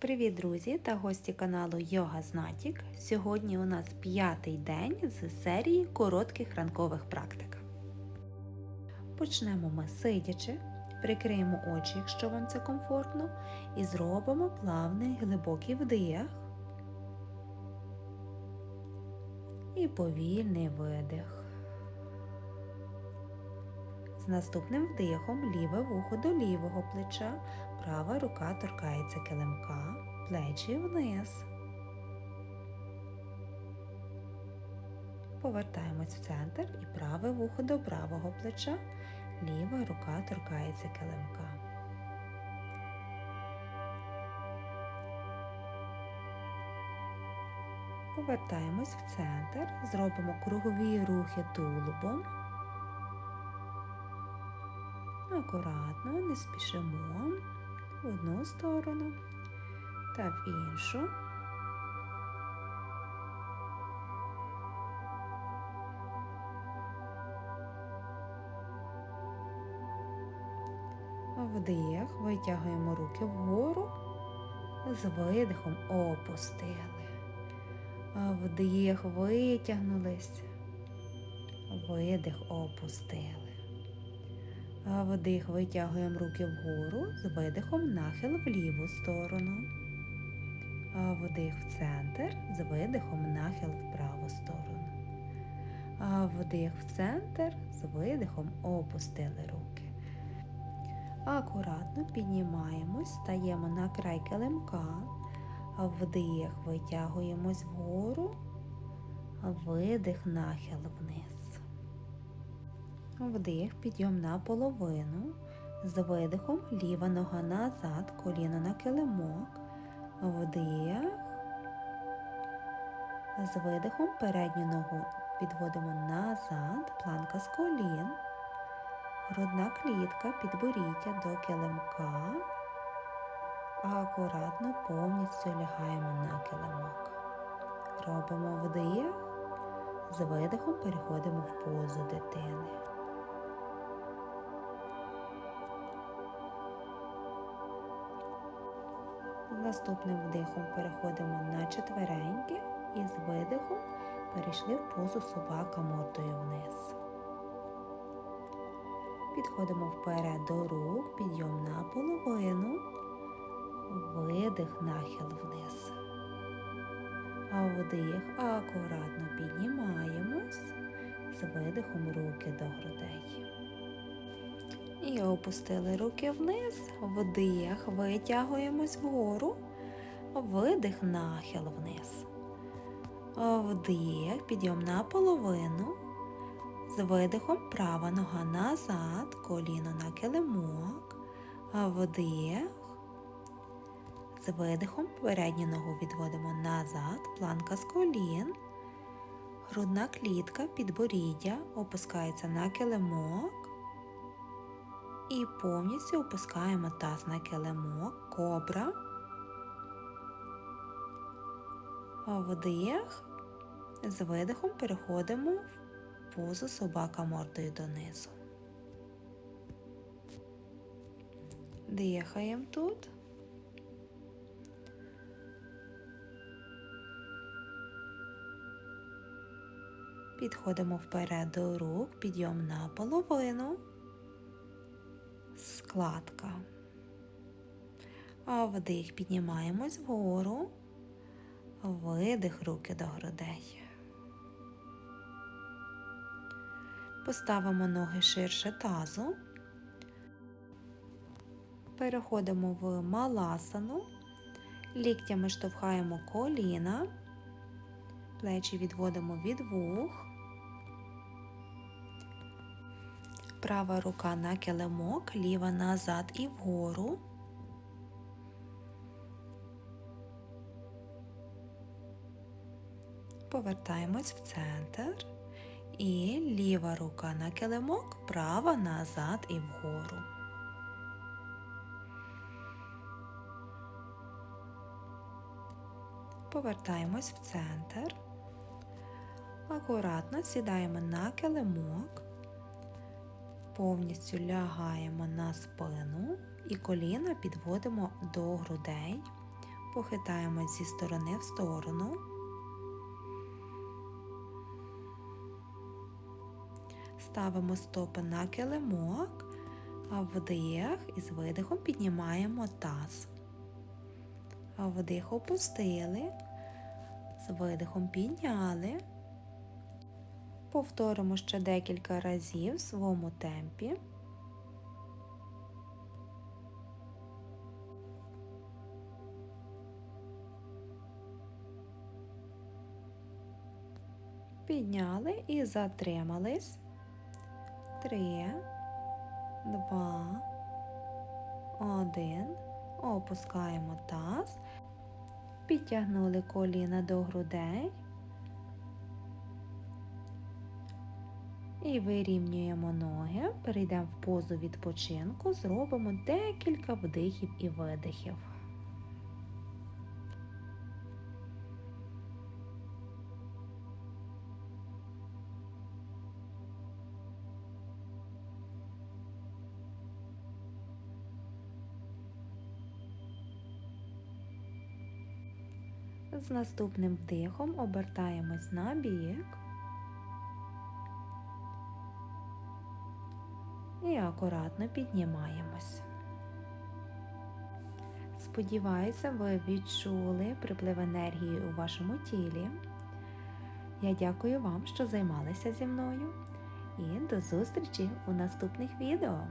Привіт, друзі та гості каналу Йога Знатік. Сьогодні у нас п'ятий день з серії коротких ранкових практик. Почнемо ми сидячи, прикриємо очі, якщо вам це комфортно, і зробимо плавний глибокий вдих і повільний видих. З наступним вдихом ліве вухо до лівого плеча, права рука торкається килимка, плечі вниз. Повертаємось в центр і праве вухо до правого плеча, ліва рука торкається килимка. Повертаємось в центр, зробимо кругові рухи тулубом. Акуратно, не спішимо в одну сторону та в іншу. Вдих, витягуємо руки вгору, з видихом опустили. Вдих, витягнулись, видих опустили. Вдих витягуємо руки вгору, з видихом нахил в ліву сторону. Вдих в центр, з видихом нахил в праву сторону. Вдих в центр, з видихом опустили руки. Акуратно піднімаємось, стаємо на край килимка. Вдих, витягуємось вгору, видих, нахил вниз. Вдих, підйом на половину. З видихом ліва нога назад, коліно на килимок. Вдих. З видихом передню ногу підводимо назад, планка з колін. Грудна клітка, підборіддя до килимка. Акуратно повністю лягаємо на килимок. Робимо вдих. З видихом переходимо в позу дитини. Наступним вдихом переходимо на четвереньки і з видихом перейшли в позу собака мордою вниз. Підходимо вперед до рук, підйом на половину, видих, нахил вниз. А вдих акуратно піднімаємось, з видихом руки до грудей. І опустили руки вниз, вдих, витягуємось вгору, видих, нахил вниз. Вдих, підйом на половину. З видихом права нога назад, коліно на килимок, вдих. З видихом передню ногу відводимо назад, планка з колін. Грудна клітка, підборіддя опускається на килимок. І повністю опускаємо таз на килимок, кобра. Вдих. З видихом переходимо в позу собака мордою донизу. Дихаємо тут. Підходимо вперед до рук, підйом на половину складка. Вдих піднімаємось вгору, видих руки до грудей. Поставимо ноги ширше тазу. Переходимо в маласану, ліктями штовхаємо коліна, плечі відводимо від вух. Права рука на килимок, ліва назад і вгору. Повертаємось в центр. І ліва рука на килимок, права назад і вгору. Повертаємось в центр. Акуратно сідаємо на килимок повністю лягаємо на спину і коліна підводимо до грудей. Похитаємо зі сторони в сторону. Ставимо стопи на килимок, вдих і з видихом піднімаємо таз. Вдих опустили, з видихом підняли. Повторимо ще декілька разів в своєму темпі. Підняли і затримались. Три, два, один. Опускаємо таз. Підтягнули коліна до грудей. І вирівнюємо ноги, перейдемо в позу відпочинку, зробимо декілька вдихів і видихів. З наступним вдихом обертаємось на бік. І акуратно піднімаємось. Сподіваюся, ви відчули приплив енергії у вашому тілі. Я дякую вам, що займалися зі мною, і до зустрічі у наступних відео!